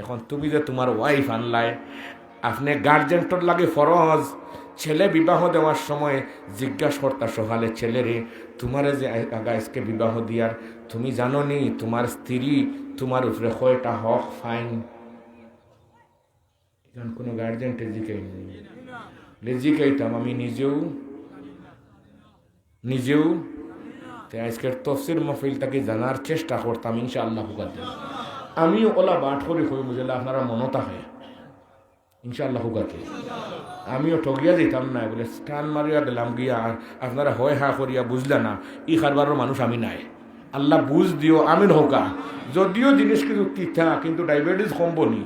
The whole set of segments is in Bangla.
এখন তুমি যে তোমার ওয়াইফ আনলায় আপনি গার্জেন্টর লাগে ফরজ। ছেলে বিবাহ দেওয়ার সময় জিজ্ঞাসা করতা সকালে ছেলেরে তোমারে যে আগাইজকে বিবাহ দিয়ার, তুমি জানো নি, তোমার স্ত্রী তোমার উপরে কয়টা হক ফাইন? এখন কোনো গার্জেন্টে জিকাই নেই জিকাইতাম আমি নিজেও নিজেও তাই আজকের তফসির মফিলটাকে জানার চেষ্টা করতাম, ইনশাআল্লাহ আমিও ওলা বাট করে হয়ে বুঝলে আপনারা মনে থাকে ইনশাআল্লাহ হুকাতে আমিও ঠগিয়া দিতাম না, বলে স্টান মারিয়া দিলাম গিয়া আপনারা হয় হা করিয়া বুঝলে না, ই খারবারও মানুষ আমি নাই। আল্লাহ বুঝ দিও, আমিন হোকা যদিও জিনিস কিন্তু তিতা, কিন্তু ডায়াবেটিস কমবনি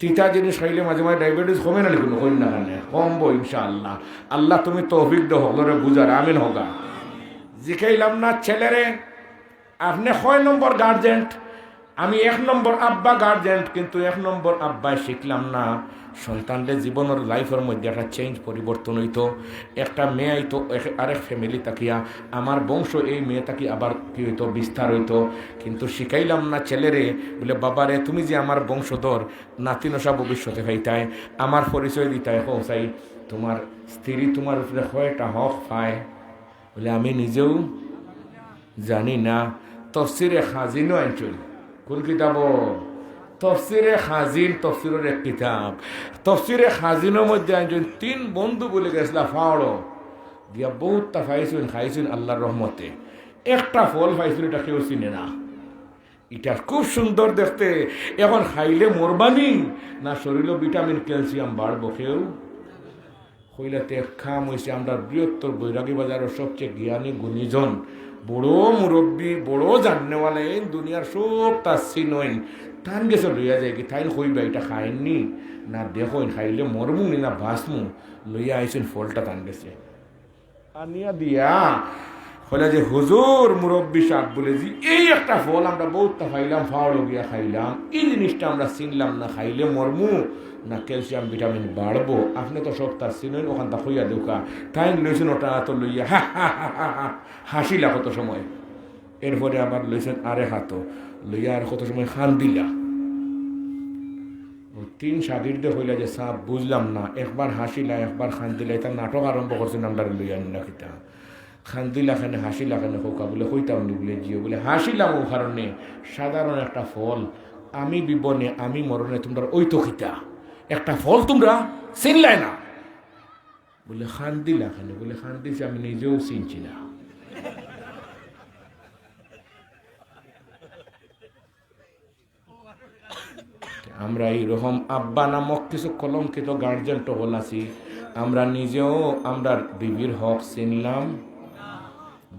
তিতা জিনিস খাইলে মাঝে মাঝে ডায়াবেটিস কমে না লিখুন কই না কারণে কমবো ইনশাআল্লাহ। আল্লাহ তুমি তৌফিক দো হলরে বুঝার, আমিন হোকা জিখাইলাম না ছেলেরে, আপনি কয় নম্বর গার্জেন্ট আমি এক নম্বর আব্বা গার্জেন কিন্তু এক নম্বর আব্বায় শিখলাম না। সন্তানদের জীবনের লাইফের মধ্যে একটা চেঞ্জ পরিবর্তন হইতো। একটা মেয়ে এক- আরেক ফ্যামিলি তাকিয়া। আমার বংশ এই মেয়ে তাকি আবার কি হইতো, বিস্তার হইতো। কিন্তু শিখাইলাম না ছেলেরে, বলে, বাবারে, তুমি যে আমার বংশধর নাতিনসা ভবিষ্যতে হইতায়। আমার পরিচয় দিতায় হোসাই। তোমার স্ত্রী তোমার উপরে কয়টা হক পায়? বলে, আমি নিজেও জানি না। তফসিরে খাজিনও আনছিল কোন কিতাব তফসিরে হাজিন তফসিরের এক কিতাব। তফসিরে খাজিনের মধ্যে আনছেন তিন বন্ধু বলে গেছিল ফাওড়ো দিয়া বহুতটা খাইছেন খাইছেন আল্লাহর রহমতে। একটা ফল পাইছিল এটা কেউ চিনে না। এটা খুব সুন্দর দেখতে। এখন খাইলে মরবানি, না শরীরে ভিটামিন, ক্যালসিয়াম বাড়বো কেউ? হইলাতে খাম হয়েছে আমরা বৃহত্তর বৈরাগী বাজারের সবচেয়ে জ্ঞানী গুণীজন। বড় মুরব্বী, বড় জাননেওয়ালা এই দুনিয়ার সব তার চিনইন তান গেছে লইয়া যায় কি তাইন কইবা এটা খাইননি। না দেখইন, খাইলে মরমু নি বাঁচমু। লইয়া আইসেন ফলটা টান গেছে। আনিয়া দিয়া হলে যে হুজুর মুরব্বী সাহেব বলে যে এই একটা ফল আমরা বহুতটা খাইলাম ফাওড়ো গিয়া খাইলাম। এই জিনিসটা আমরা চিনলাম না, খাইলে মরমু, না ক্যালসিয়াম, ভিটামিন বাড়বো। আপনি তো সব তার চিনেন, ওখান তা হইয়া দেউকা। তাই লইছেন ওটা তো লইয়া, হা হা হা হা হাসিলা কত সময়। এরপরে আবার লইছেন আরে হাতো লইয়া আর কত সময় খান দিলা। তিন সাগিরদের হইলা যে সাপ, বুঝলাম না। একবার হাসিলা, একবার খান দিলা, এটা নাটক আরম্ভ করছেন আমরা লইয়া না কিতা। খান্দিলা খানে হাসিলা খানে হোকা বলে কইতাম নি বলে, জিও বলে, হাসিলাম ও কারণে, সাধারণ একটা ফল, আমি বিবনে, আমি মরণে তোমরা ওই তো খিতা একটা ফল তোমরা চিনলাই না। বলে খান দিলা খানে বলে খান দিছে আমি নিজেও চিনছি না। আমরা এইরকম আব্বা নামক কিছু কলঙ্কিত গার্জেন টহল আছি। আমরা নিজেও আমরা বিবির হক চিনলাম।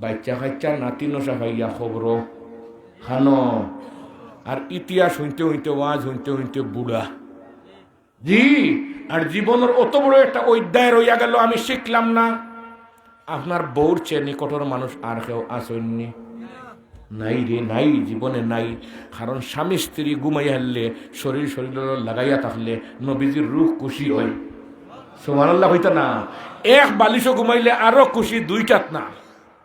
বাচ্চা কাচ্চা নাতি নশা খাইয়া খবর খানো আর ইতিহাস হইতে হইতে, ওয়াজ হইতে হইতে বুড়া। জি, আর জীবনের অত বড় একটা অধ্যায় রইয়া গেল, আমি শিখলাম না। আপনার বউর চেয়ে নিকটর মানুষ আর কেউ আসেননি নাই রে, নাই, জীবনে নাই। কারণ স্বামী স্ত্রী ঘুমাইয়া হারলে, শরীর শরীর লাগাইয়া থাকলে, নবীজির রুখ খুশি হয়। সোমানাল্লাহ হইতা না, এক বালিশও ঘুমাইলে আরও খুশি দুইটাত না।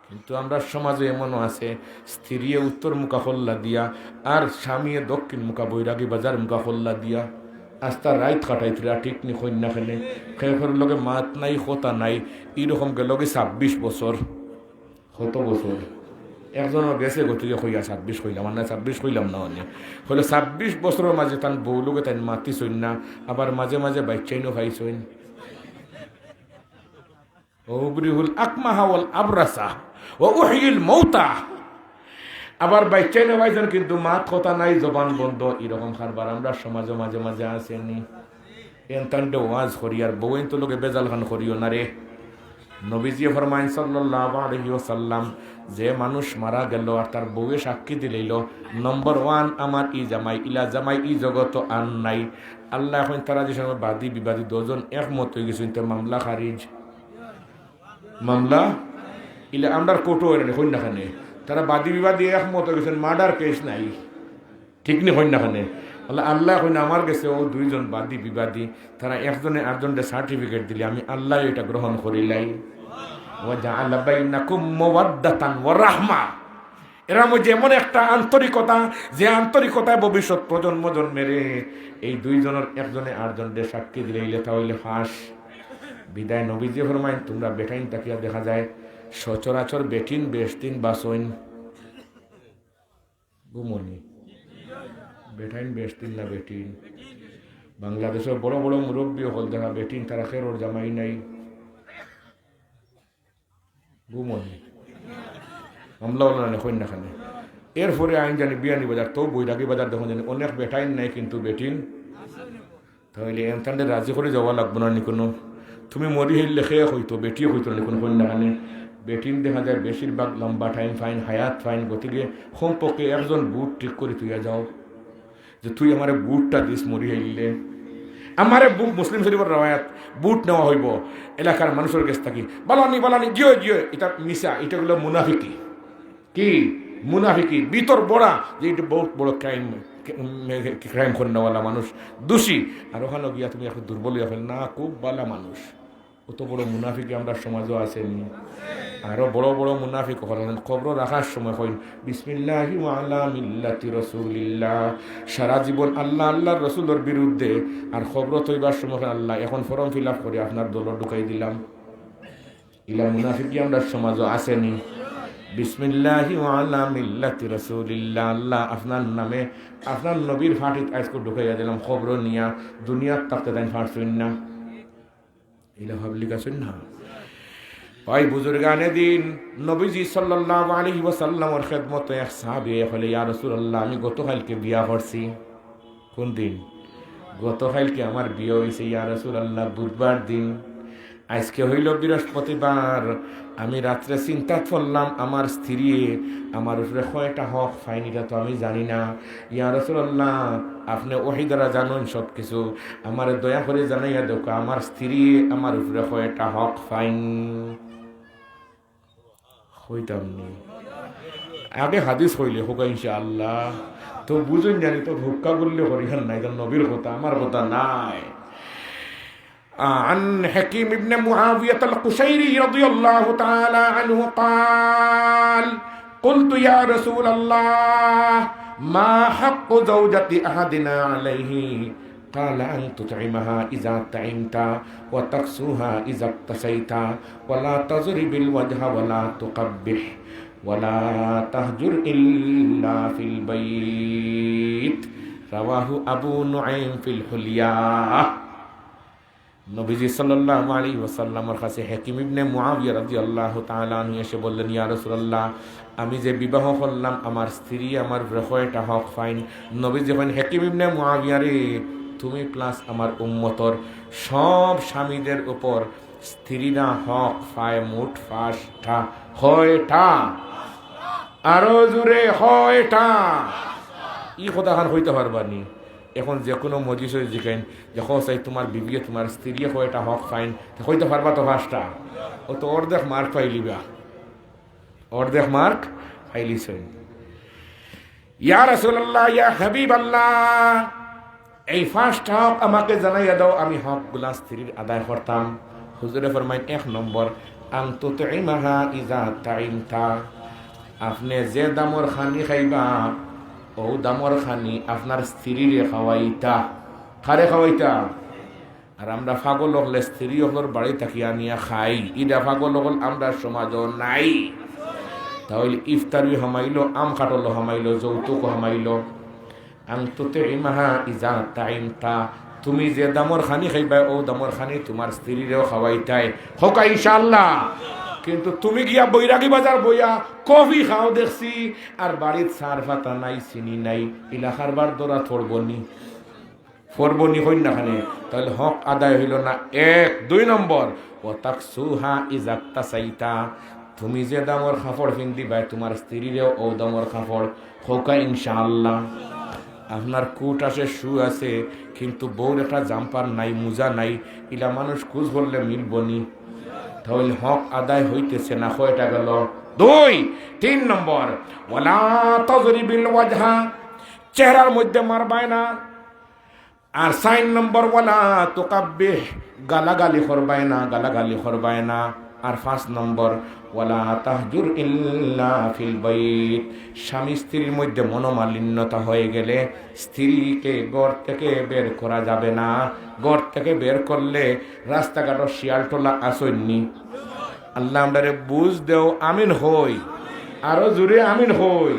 কিন্তু আমরা সমাজে এমনও আছে, স্ত্রীয়ে উত্তর মুখা দিয়া আর স্বামীয়ে দক্ষিণ মুখা বৈরাগী বাজার মুখা দিয়া। আস্তা রাইত কাটাইছিল ঠিক নি খেলে খেয়ে লগে মাত নাই কথা নাই, এইরকম গেলগে ছাব্বিশ বছর। কত বছর? একজনের গেছে গতিকে কইয়া ছাব্বিশ কইলাম, আর না ছাব্বিশ কইলাম না অনেক হলে ছাব্বিশ বছরের মাঝে তান বউ লোকে তাই মাতি না, আবার মাঝে মাঝে বাচ্চাইনও খাইছইন। ওবরিহুল আকমাহাওয়াল আবরাসা ও উহিল মৌতা। আবার বাচ্চাই না ভাইছেন কিন্তু মাত কথা নাই, জবান বন্ধ, এরকম খারবার আমরা সমাজে মাঝে মাঝে আসেনি। এনতান্ডে ওয়াজ করি আর বউয়েন তো লোকে বেজাল খান করিও না রে। নবীজি ফরমাইন সাল্লাল্লাহু আলাইহি ওয়াসাল্লাম, যে মানুষ মারা গেল আর তার বউয়ে সাক্ষী দিলেইল, নম্বর ওয়ান, আমার ই জামাই, ইলা জামাই ই জগত আন নাই। আল্লাহ এখন তারা যে সময় বাদী বিবাদী দুজন একমত হয়ে গেছেন তো মামলা খারিজ। মামলা? ইলে আমরার কোটো এর কন্যাখানে তারা বাদী বিবাদী একমত হয়ে গেছেন মার্ডার কেস নাই। ঠিক নি কন্যাখানে আল্লাহ আল্লাহ কইনা, আমার কাছে ও দুইজন বাদী বিবাদী, তারা একজনে আরেকজনকে সার্টিফিকেট দিলে, আমি আল্লাহ এটা গ্রহণ করিলাই। এরা মধ্যে এমন একটা আন্তরিকতা, যে আন্তরিকতায় ভবিষ্যৎ প্রজন্ম জন্মেরে এই দুইজনের একজনে আটজনের সাক্ষী দিলে তাহলে ফাঁস। বিদায় নবীজি ফরমাইন তোমরা বেটাইন তাকিয়া দেখা যায়, সচরাচর বেটিন বেশদিন বাসইন। গুমনি। বেটাইন বেশদিন না বেটিন বাংলাদেশের বড় বড় মুরব্বী হল দেখা বেটিন তারা খেরোর জামাই নাই। গুমনি। মামলা হলো না খানে। এরপরে আইন জানি, বিয়ানি বাজার, তো বৈরাগী বাজার দেখুন জানি, অনেক বেটাইন নাই কিন্তু বেটিন তাহলে এনতান্ডে রাজি করে যাওয়া লাগবো না নি কোনো? তুমি মরি হইলে খেয়ে হইতো, বেটিও হইতো না কোনো কন্যা খানে বেটিন দেখা যায় বেশিরভাগ লম্বা টাইম ফাইন হায়াত ফাইন গতিকে সম্পর্কে একজন বুট ঠিক করে তুইয়া যাও, যে তুই আমার বুটটা দিস মরি হইলে। আমারে মুসলিম শরীফের রবায়াত বুট নেওয়া হইব, এলাকার মানুষের কাছ থাকি। বালানি বালানি, জিও জিও, এটা মিশা এটা হলো মুনাফিকি। কি? মুনাফিকি, বিতর বড়া, যে এটা বহুত বড় ক্রাইম ক্রাইম করে নেওয়ালা মানুষ, দোষী। আর ওখানে গিয়া তুমি এখন দুর্বল হয়ে না, খুব বালা মানুষ। অত বড় মুনাফিকি আমরা সমাজও আসেনি। আরও বড় বড় মুনাফিক হলেন খবর রাখার সময় হইন বিসমিল্লাহি মিল্লাতি রসুলিল্লাহ। সারা জীবন আল্লাহ, আল্লাহর রসুলের বিরুদ্ধে। আর খবর তৈবার সময় আল্লাহ, এখন ফর্ম ফিল আপ করে আপনার দল ঢুকাই দিলাম। ইলা মুনাফিকি আমরা সমাজও আসেনি। বিসমিল্লাহি আলা মিল্লাতি রসুলিল্লাহ। আল্লাহ আপনার নামে, আপনার নবীর ফাটিত আজকে ঢুকাইয়া দিলাম খবর নিয়া। দুনিয়ার তাকতে দেন ফাটছুন না। ইলা ভাবলি গাছুন না। ভাই, বুজুর্গানে দিন নবীজি সাল্লাল্লাহু আলাইহি ওয়াসাল্লামের খেদমতে এক সাহাবী হলে ইয়া রাসূলুল্লাহ, আমি গতকালকে বিয়া করছি। কোন দিন? গতকালকে আমার বিয়ে হয়েছে ইয়া রাসূলুল্লাহ, বুধবার দিন। আজকে হইল বৃহস্পতিবার। আমি রাত্রে চিন্তা করলাম, আমার স্ত্রী আমার উপরে কয়টা হক ফাইন এটা তো আমি জানি না। ইয়া রসুল্লাহ আপনি ওহি দ্বারা জানুন সব কিছু আমার দয়া করে জানাইয়া দেখো আমার স্ত্রী আমার উপরে কয়টা হক ফাইন হইতাম আগে হাদিস হইলে হোক আল্লাহ তো বুঝুন জানি তো হুক্কা করলে হরিহান নাই নবীর কথা, আমার কথা নাই। عن حكيم بن معاوية القشيري رضي الله تعالى عنه قال قلت يا رسول الله ما حق زوجة أحدنا عليه قال أن تطعمها إذا طعمت وتكسوها إذا اقتسيت ولا تضرب الوجه ولا تقبح ولا تهجر إلا في البيت رواه أبو نعيم في الحلية নবীজি সাল্লাল্লাহু আলাইহি ওয়াসাল্লামের কাছে হাকিম ইবনে মুআবিয়া রাদিয়াল্লাহু তাআলা আনহু এসে বললেন, ইয়া রাসূলুল্লাহ, আমি যে বিবাহ করলাম, আমার স্ত্রী, আমার ব্রহয়টা হক, ফাইন। নবী যখন হাকিম ইবনে মুআবিয়া রে, তুমি প্লাস আমার উম্মতর সব স্বামীদের উপর স্ত্রীরা হক, ফায়, মুঠ, ফাঁসটা, হয়টা। আরও জুড়ে হয়টা। ই কথাখান হইতে পারবানি। এখন যে কোনো মজিস জিকেন যখন চাই তোমার বিবিয়ে, তোমার স্ত্রী এটা হক ফাইন হইতে পারবা তো ফার্স্টটা ও তো অর্ধেক মার্ক পাইলিবা। অর্ধেক মার্ক পাইলিস ইয়া রসুল্লাহ ইয়া হাবিব আল্লাহ এই ফার্স্ট হক আমাকে জানাইয়া দাও, আমি হকগুলা স্ত্রীর আদায় করতাম। হুজুরে ফরমাইন, এক নম্বর আন্তত ইমাহা ইজা তাইমতা। আপনি যে দামর খানি খাইবা ও দামর খানি আপনার স্ত্রীরে খাওয়াইতা। খারে খাওয়াইতা? আর আমরা ফাগল হলে স্ত্রী হকলের বাড়ি থাকিয়া নিয়া খাই। ইডা ফাগল হল আমরা সমাজও নাই। তাহলে ইফতারি হামাইলো, আম কাটল হামাইলো, যৌতুক হামাইলো। আন্ততে ইমাহা ইজা টাইম তা তুমি যে দামর খানি খাইবা, ও দামর খানি তোমার স্ত্রীরেও খাওয়াইতাই। হোক ইনশাল্লাহ কিন্তু তুমি গিয়া বৈরাগী বাজার বইয়া কফি খাও দেখছি, আর বাড়ির সার ফাতা নাই, চিনি নাই ইলাকার বার দোরা থরবনি ফরবনি হইন না খানে, তাহলে হক আদায় হইল না। এক, দুই নম্বর ও তাক সুহা ইজাক্তা সাইতা। তুমি যে দামর কাপড় পিন্দিবা তোমার স্ত্রীরেও ও দামর কাপড় হোকা ইনশাআল্লাহ। আপনার কুট আছে শু আছে কিন্তু বউর একটা জাম্পার নাই, মোজা নাই, ইলা মানুষ খুঁজ বললে মিলবনি। তাহলে হক আদায় হইতেছে না কয়টা গেল দুই, তিন নম্বর ওলা তজরিবিল ওয়াজহা, চেহারার মধ্যে মারবায় না। আর সাইন নম্বর, ওয়ালা তোকাব্বে গালাগালি করবায় না, গালাগালি করবায় না। আর পাঁচ নম্বর, ওয়ালা তাহজুর ইল্লা ফিল বাইত স্বামী স্ত্রীর মধ্যে মনোমালিন্যতা হয়ে গেলে স্ত্রীকে ঘর থেকে বের করা যাবে না। ঘর থেকে বের করলে রাস্তাঘাটও শিয়ালটোলা আসন্নি। আল্লাহ আমরা বুঝ দেও, আমিন হই। আরও জুড়ে আমিন হই।